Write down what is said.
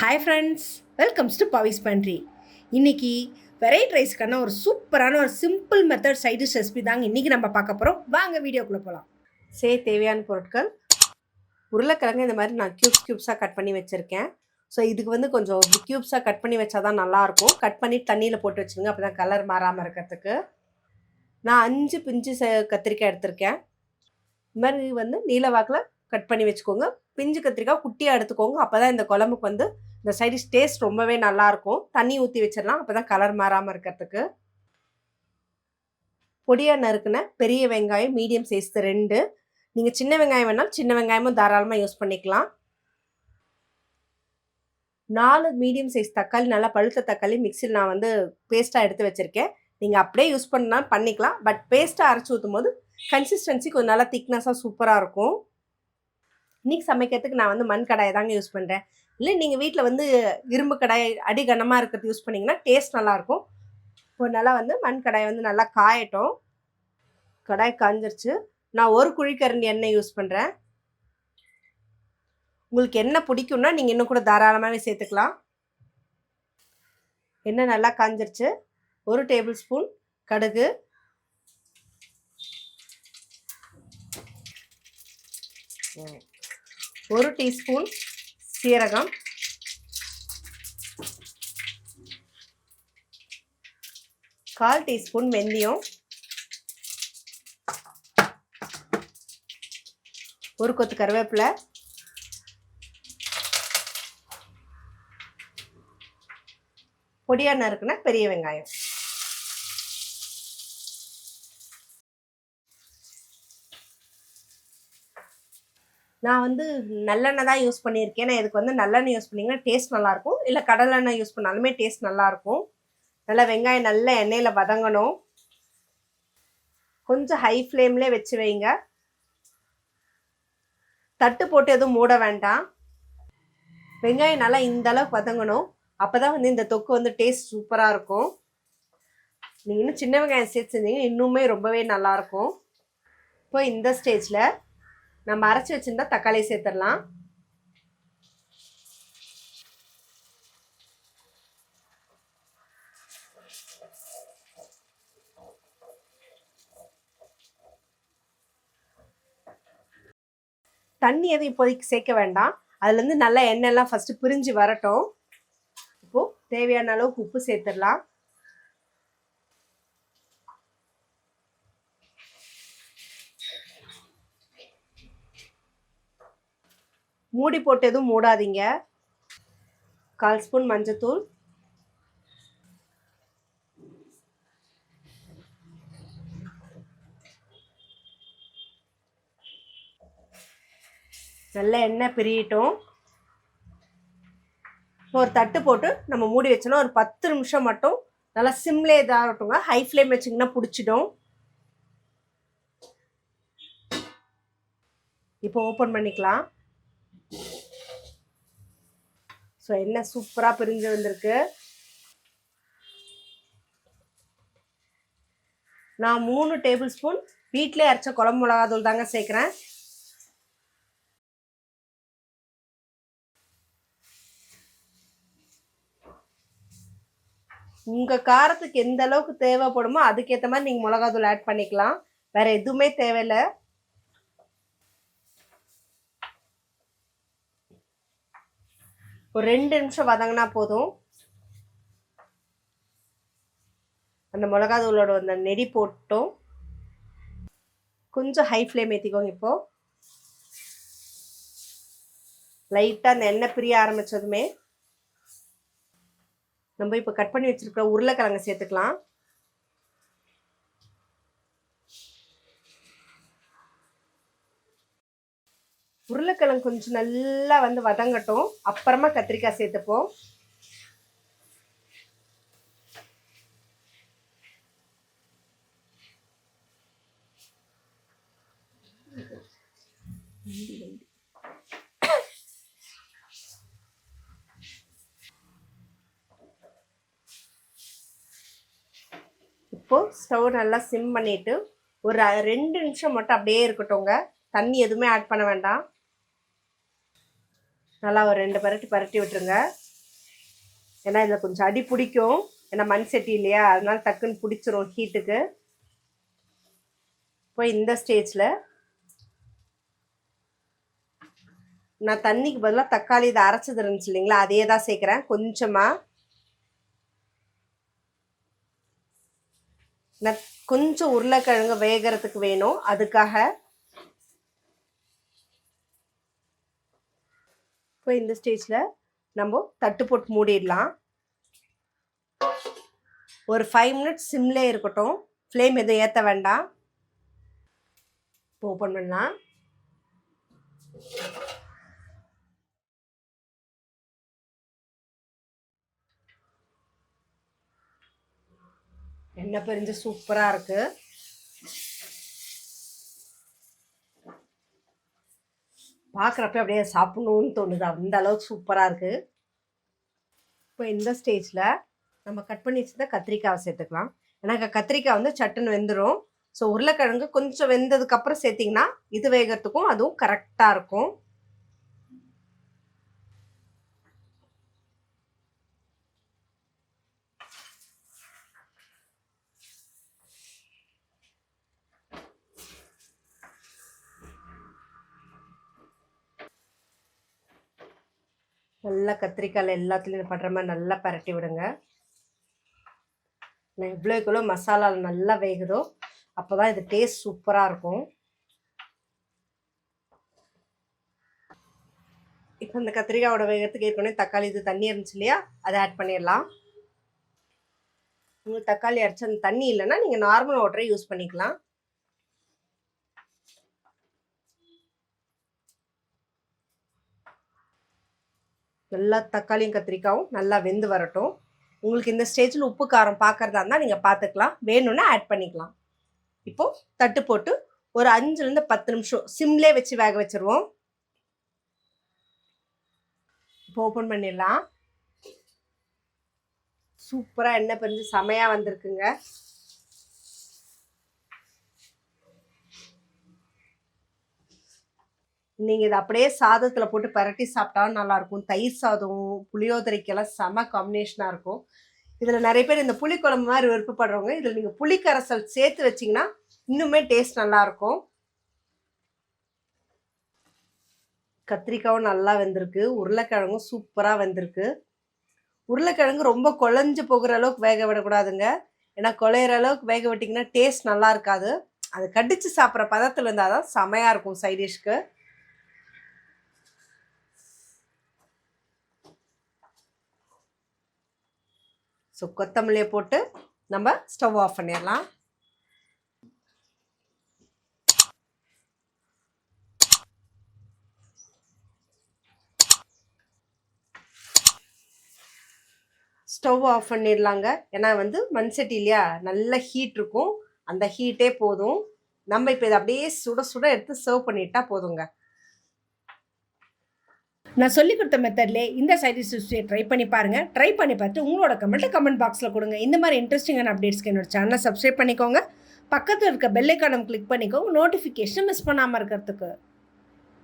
Hi friends welcomes to Pavi's pantry இன்னைக்கு variety ரைஸ்க்கான ஒரு சூப்பரான ஒரு சிம்பிள் மெத்தட் சைடு ரெசிபி தாங்க இன்றைக்கி நம்ம பார்க்க போகிறோம் வாங்க வீடியோக்குள்ளே போகலாம் சே தேவையான பொருட்கள். உருளைக்கிழங்கு இந்த மாதிரி நான் க்யூப்ஸ் க்யூப்ஸாக கட் பண்ணி வச்சுருக்கேன். ஸோ இதுக்கு வந்து கொஞ்சம் க்யூப்ஸாக கட் பண்ணி வச்சா தான் நல்லாயிருக்கும். கட் பண்ணி தண்ணியில் போட்டு வச்சுருங்க அப்போ தான் கலர் மாறாமல் இருக்கிறதுக்கு. நான் அஞ்சு பிஞ்சு ச- கத்திரிக்காய் எடுத்திருக்கேன். இந்த மாதிரி வந்து நீல வாக்கில் கட் பண்ணி வச்சுக்கோங்க. பிஞ்சு கத்திரிக்காய் குட்டியாக எடுத்துக்கோங்க அப்போ தான் இந்த குழம்புக்கு வந்து இந்த சைடிஷ் டேஸ்ட் ரொம்பவே நல்லாயிருக்கும் தண்ணி ஊற்றி வச்சிடலாம். அப்போ தான் கலர் மாறாமல் இருக்கிறதுக்கு பொடியாக நறுக்குன பெரிய வெங்காயம் மீடியம் சைஸ் ரெண்டு. நீங்கள் சின்ன வெங்காயம் வேணாலும் சின்ன வெங்காயமும் தாராளமாக யூஸ் பண்ணிக்கலாம். நாலு மீடியம் சைஸ் தக்காளி நல்லா பழுத்த தக்காளி மிக்சியில் நான் வந்து பேஸ்ட்டாக எடுத்து வச்சுருக்கேன். நீங்கள் அப்படியே யூஸ் பண்ணால் பண்ணிக்கலாம். பட் பேஸ்ட்டாக அரைச்சி ஊற்றும் போது கன்சிஸ்டன்சி கொஞ்சம் நல்லா திக்னஸாக சூப்பராக இருக்கும். இன்றைக்கி சமைக்கிறதுக்கு நான் வந்து மண் கடாயை தாங்க யூஸ் பண்ணுறேன் இல்லை நீங்கள் வீட்டில் வந்து இரும்பு கடாய் அடி கனமாக இருக்கிறது யூஸ் பண்ணிங்கன்னா டேஸ்ட் நல்லாயிருக்கும். இப்போ நல்லா வந்து மண் கடாய் வந்து நல்லா காயட்டும். கடாய் காஞ்சிருச்சு. நான் ஒரு குழிக்கரண்டி எண்ணெய் யூஸ் பண்ணுறேன் உங்களுக்கு என்ன பிடிக்கும்னா நீங்கள் இன்னும் கூட தாராளமாகவே சேர்த்துக்கலாம். எண்ணெய் நல்லா காஞ்சிருச்சு. ஒரு டேபிள் ஸ்பூன் கடுகு. ஒரு டீஸ்பூன் சீரகம். கால் டீஸ்பூன் வெந்தயம். ஒரு கொத்து கருவேப்பிலை. பொடியாக நறுக்குன பெரிய வெங்காயம். நான் வந்து நல்லெண்ணெய் தான் யூஸ் பண்ணியிருக்கேன். நான் இதுக்கு வந்து நல்லெண்ணெய் யூஸ் பண்ணிங்கன்னா டேஸ்ட் நல்லாயிருக்கும். இல்லை கடலெண்ணெய் யூஸ் பண்ணாலுமே டேஸ்ட் நல்லாயிருக்கும். நல்லா வெங்காயம் நல்ல எண்ணெயில் வதங்கணும். கொஞ்சம் ஹை ஃப்ளேம்லேயே வச்சு வைங்க. தட்டு போட்டு எதுவும் மூட வேண்டாம். வெங்காயம் நல்லா இந்த அளவுக்கு வதங்கணும். அப்போ தான் வந்து இந்த தொக்கு வந்து டேஸ்ட் சூப்பராக இருக்கும். நீங்கள் இன்னும் சின்ன வெங்காயம் சேர்த்து செஞ்சீங்க இன்னுமே ரொம்பவே நல்லாயிருக்கும். இப்போ இந்த ஸ்டேஜில் நம்ம அரைச்சி வச்சுருந்தா தக்காளி சேர்த்துடலாம். தண்ணி எதுவும் இப்போதைக்கு சேர்க்க வேண்டாம். அதுலேருந்து நல்லா எண்ணெய்லாம் ஃபஸ்ட்டு பிரிஞ்சு வரட்டும். இப்போது தேவையான அளவுக்கு உப்பு சேர்த்துடலாம். மூடி போட்டு எதுவும் மூடாதீங்க. கால் ஸ்பூன் மஞ்சத்தூள். நல்ல எண்ணெய் பிரியட்டும். ஒரு தட்டு போட்டு நம்ம மூடி வச்சோன்னா ஒரு பத்து நிமிஷம் மட்டும் நல்லா சிம்லே இதாகட்டும் ஹை ஃப்ளேம் வச்சிங்கன்னா பிடிச்சிடும். இப்போ ஓப்பன் பண்ணிக்கலாம். ஸோ எண்ணெய் சூப்பராக பிரிஞ்சு வந்திருக்கு. நான் மூணு டேபிள் ஸ்பூன் வீட்டிலே அரைச்ச குழம்பு மிளகாத்தூள் தாங்க சேர்க்குறேன். உங்கள் காரத்துக்கு எந்த அளவுக்கு தேவைப்படுமோ அதுக்கேற்ற மாதிரி நீங்கள் மிளகாத்தூள் ஆட் பண்ணிக்கலாம். வேறு எதுவுமே தேவையில்லை. ஒரு ரெண்டு நிமிஷம் வதங்கினா போதும். அந்த மிளகாத்தூளோட அந்த நெடி போட்டோம். கொஞ்சம் ஹை ஃப்ளேம் ஏற்றிக்கோங்க இப்போது லைட்டாக அந்த எண்ணெய் பிரிய ஆரம்பித்ததுமே நம்ம இப்போ கட் பண்ணி வச்சிருக்கிற உருளைக்கிழங்கு சேர்த்துக்கலாம். உருளைக்கிழங்கு கொஞ்சம் நல்லா வந்து வதங்கட்டும். அப்புறமா கத்திரிக்காய் சேர்த்துப்போம். இப்போ ஸ்டவ் நல்லா சிம் பண்ணிட்டு ஒரு ரெண்டு நிமிஷம் மட்டும் அப்படியே இருக்கட்டும்ங்க. தண்ணி எதுவுமே ஆட் பண்ண வேண்டாம். நல்லா ஒரு ரெண்டு பரட்டி பரட்டி விட்டுருங்க. ஏன்னா இதில் கொஞ்சம் அடி பிடிக்கும். ஏன்னா மண் சட்டி இல்லையா? அதனால டக்குன்னு பிடிச்சிரும் ஹீட்டுக்கு. இப்போ இந்த ஸ்டேஜில். நான் தண்ணிக்கு பதிலாக தக்காளி இதை அரைச்சது இருந்துச்சு இல்லைங்களா? அதே தான் சேர்க்குறேன். கொஞ்சமாக நான் கொஞ்சம் உருளைக்கிழங்கு வேகிறதுக்கு வேணும். அதுக்காக இப்போ இந்த ஸ்டேஜில் நம்ம தட்டு போட்டு மூடிடலாம். ஒரு ஃபைவ் மினிட்ஸ் சிம்லே இருக்கட்டும். ஃப்ளேம் எதுவும் ஏற்ற வேண்டாம். இப்போ ஓப்பன் பண்ணலாம். எண்ணெய் பிரிஞ்சு சூப்பராக இருக்குது பார்க்குறப்ப அப்படியே சாப்பிட்ணுன்னு தோணுது. அந்த அளவுக்கு சூப்பராக இருக்குது இப்போ இந்த ஸ்டேஜில் நம்ம கட் பண்ணி வச்சுருந்தா கத்திரிக்காவை சேர்த்துக்கலாம். ஏன்னா கத்திரிக்காய் வந்து சட்டுன்னு வெந்துடும் ஸோ உருளைக்கிழங்கு கொஞ்சம் வெந்ததுக்கப்புறம் சேர்த்திங்கன்னா இது வேகிறதுக்கும் அதுவும் கரெக்டாக இருக்கும். நல்லா கத்திரிக்காயில் எல்லாத்துலேயும் படுற மாதிரி நல்லா பரட்டி விடுங்க. நான் எவ்வளோக்குள்ளோ மசாலா நல்லா வேகுதோ அப்போ தான் இது டேஸ்ட் சூப்பராக இருக்கும். இப்போ இந்த கத்திரிக்காயோட வேகத்துக்கு ஏற்கனவே தக்காளி இது தண்ணி இருந்துச்சு இல்லையா? அதை ஆட் பண்ணிடலாம். உங்களுக்கு தக்காளி அரைச்ச அந்த தண்ணி இல்லைன்னா நீங்கள் நார்மல் வாட்டரை யூஸ் பண்ணிக்கலாம். நல்லா தக்காளியும் கத்திரிக்காயும் நல்லா வெந்து வரட்டும். உங்களுக்கு இந்த ஸ்டேஜில் உப்பு காரம் பார்க்குறதா இருந்தால் நீங்கள் பார்த்துக்கலாம் வேணும்னா ஆட் பண்ணிக்கலாம். இப்போது தட்டு போட்டு ஒரு அஞ்சுலேருந்து பத்து நிமிஷம் சிம்லே வச்சு வேக வச்சுருவோம். இப்போ ஓப்பன் பண்ணிடலாம். சூப்பராக எண்ணெய் பிரிஞ்சு செமையாக வந்திருக்குங்க. நீங்கள் இதை அப்படியே சாதத்தில் போட்டு பரட்டி சாப்பிட்டாலும் நல்லாயிருக்கும். தயிர் சாதம் புளியோதரைக்கெல்லாம் செம காம்பினேஷனாக இருக்கும். இதில் நிறைய பேர் இந்த புளிக்குழம்பு மாதிரி விருப்பப்படுறவங்க இதில் நீங்கள் புளிக்கரைசல் சேர்த்து வச்சிங்கன்னா இன்னுமே டேஸ்ட் நல்லாயிருக்கும். கத்திரிக்காயும் நல்லா வெந்திருக்கு. உருளைக்கிழங்கும் சூப்பராக வெந்திருக்கு. உருளைக்கிழங்கு ரொம்ப குழஞ்சு போகிற அளவுக்கு வேக விடக்கூடாதுங்க. ஏன்னா குழையிற அளவுக்கு வேக விட்டிங்கன்னா டேஸ்ட் நல்லா இருக்காது. அது கடித்து சாப்பிட்ற பதத்தில் இருந்தால் தான் செமையாக இருக்கும் சைடிஷ்க்கு ஸோ கொத்தமல்லியை போட்டு நம்ம ஸ்டவ் ஆஃப் பண்ணிடலாம். ஸ்டவ் ஆஃப் பண்ணிடலாங்க. ஏன்னா வந்து மண் சட்டி இல்லையா? நல்ல ஹீட் இருக்கும். அந்த ஹீட்டே போதும். நம்ம இப்போ இதை அப்படியே சுட சுட எடுத்து சர்வ் பண்ணிட்டா போதுங்க. நான் சொல்லி கொடுத்த மெத்தட்லே இந்த சைட் டிஷ்ஷை ட்ரை பண்ணி பாருங்கள் ட்ரை பண்ணி பார்த்து உங்களோட கமெண்ட்டை கமெண்ட் பாக்ஸில் கொடுங்க. இந்த மாதிரி இன்ட்ரெஸ்டிங்கான அப்டேட்ஸ்க்கு என்னோட சேனலை சப்ஸ்கிரைப் பண்ணிக்கோங்க. பக்கத்தில் இருக்க பெல்லைக்கானம் கிளிக் பண்ணிக்கோங்க. நோட்டிஃபிகேஷன் மிஸ் பண்ணாமல் இருக்கிறதுக்கு.